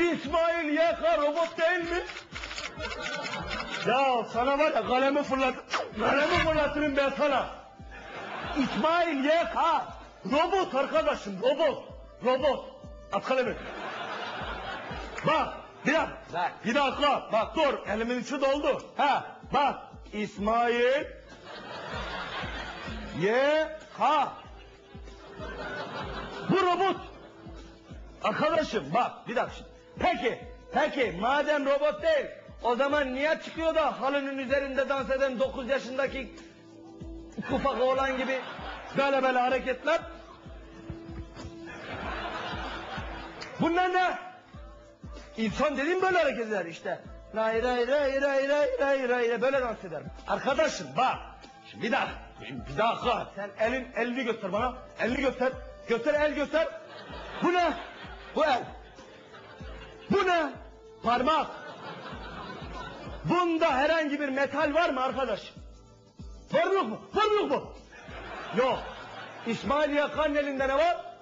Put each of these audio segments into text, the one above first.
İsmail YK robot değil mi? Ya sana var ya kalemi fırlat, kalemi fırlatırım ben sana. İsmail YK robot arkadaşım robot, robot. At kalemi. Bak bir dakika. Bak. Bir dakika. Bak dur elimin içi doldu. Ha bak İsmail YK Bu robot. Arkadaşım bak bir dakika. şimdi. Peki, peki madem robot değil o zaman niye çıkıyor da halının üzerinde dans eden 9 yaşındaki ufak oğlan gibi böyle böyle hareketler? Bunlar ne? İnsan dediğim böyle hareket eder işte. Ray ray ray ray ray ray ray böyle dans eder. Arkadaşım bak. Şimdi bir dakika. Şimdi bir dakika. Sen elin elini göster bana. Elini göster. Göster el göster. Bu ne? Bu el. Parmak. Bunda herhangi bir metal var mı arkadaş? Yok mu? Yok mu? Yok. İsmail Yakan elinde ne var?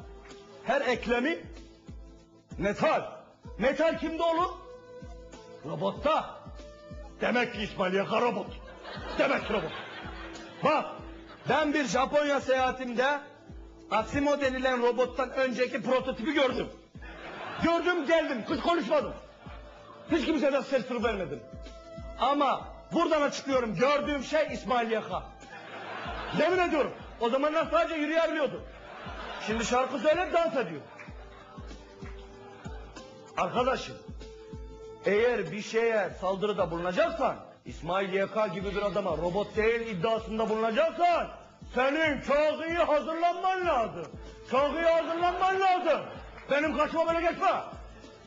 Her eklemi metal. Metal kimde olur? Robotta. Demek ki İsmail Yaka robot. Demek robot. Bak ben bir Japonya seyahatimde Asimo denilen robottan önceki prototipi gördüm. Gördüm geldim hiç konuşmadım. Hiç kimseden ses sır vermedim. Ama buradan açıklıyorum gördüğüm şey İsmail Yaka. Yemin ediyorum o zamanlar sadece yürüyebiliyordu. Şimdi şarkı söyleyip dans ediyor. Arkadaşım eğer bir şeye saldırıda bulunacaksan İsmail YK gibi bir adama robot değil iddiasında bulunacaksan senin çok iyi hazırlanman lazım. Çok iyi hazırlanman lazım. Benim karşıma böyle geçme.